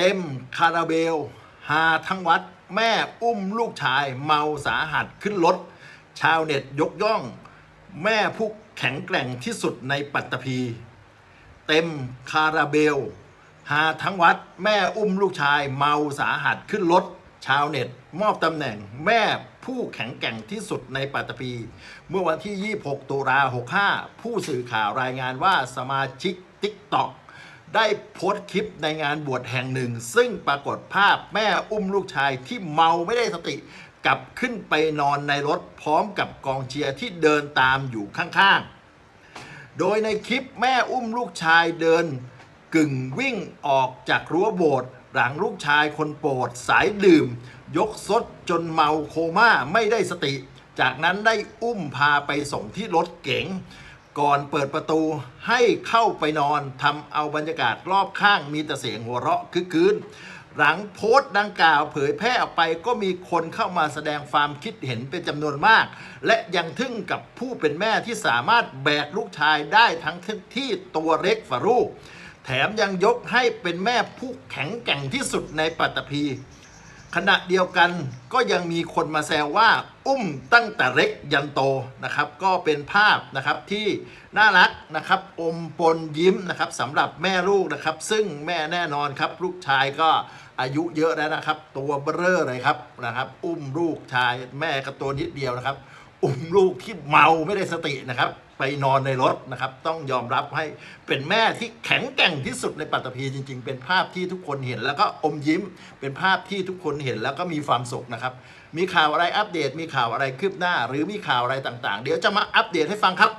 เต็มคาราเบลฮาทั้งวัดแม่อุ้มลูกชายเมาสาหัสขึ้นรถ ชาวเน็ตยกย่อง แม่ผู้แข็งแกร่งที่สุดในปัตตภี เต็มคาราเบล หาทั้งวัดแม่อุ้มลูกชายเมาสาหัสขึ้นรถ ชาวเน็ตมอบตำแหน่งแม่ผู้แข็งแกร่งที่สุดในปัตตภี เมื่อวันที่ 26 ตุลา65 ผู้สื่อข่าวรายงานว่าสมาชิก TikTok ได้โพสต์คลิปในงานบวชแห่งหนึ่ง ซึ่งปรากฏภาพแม่อุ้มลูกชายที่เมาไม่ได้สติ กลับขึ้นไปนอนในรถพร้อมกับกองเชียร์ที่เดินตามอยู่ข้างๆ โดยในคลิปแม่อุ้มลูกชายเดินกึ่งวิ่งออกจากรั้วโบสถ์หลังลูกชายคนโปรดสายดื่ม ยกซดจนเมาโคม่าไม่ได้สติ จากนั้นได้อุ้มพาไปส่งที่รถเก๋ง ก่อนเปิดประตูให้เข้าไปนอนทำเอาบรรยากาศรอบข้างมีแต่เสียงหัวเราะคึกคืนหลังโพสต์ดังกล่าวเผยแพร่ออกไปก็มีคนเข้ามาแสดงความคิดเห็นเป็นจำนวนมาก และยังทึ่งกับผู้เป็นแม่ที่สามารถแบกลูกชายได้ทั้งที่ตัวเล็กฝารูปแถมยังยกให้เป็นแม่ผู้แข็งแกร่งที่สุดในปัตตภี ขณะเดียวกันก็ยังมีคนมาแซวว่าอุ้มตั้งแต่เล็กยันโตนะครับ ก็เป็นภาพนะครับที่น่ารักนะครับอมปนยิ้มนะครับสำหรับแม่ลูกนะครับ ซึ่งแม่แน่นอนครับ ลูกชายก็อายุเยอะแล้วนะครับ ตัวเบ้อเลยครับนะครับ อุ้มลูกชายแม่ก็ตัวนิดเดียวนะครับ อุ้มลูกที่เมาไม่ได้สตินะครับ ไปนอนในรถนะครับ ต้องยอมรับให้เป็นแม่ที่แข็งแกร่งที่สุดในปัตตภีจริง ๆ เป็นภาพที่ทุกคนเห็น แล้วก็อมยิ้ม เป็นภาพที่ทุกคนเห็นแล้วก็มีความสุขนะครับ มีข่าวอะไรอัปเดต มีข่าวอะไรคืบหน้า หรือมีข่าวอะไรต่างๆ เดี๋ยวจะมาอัปเดตให้ฟังครับ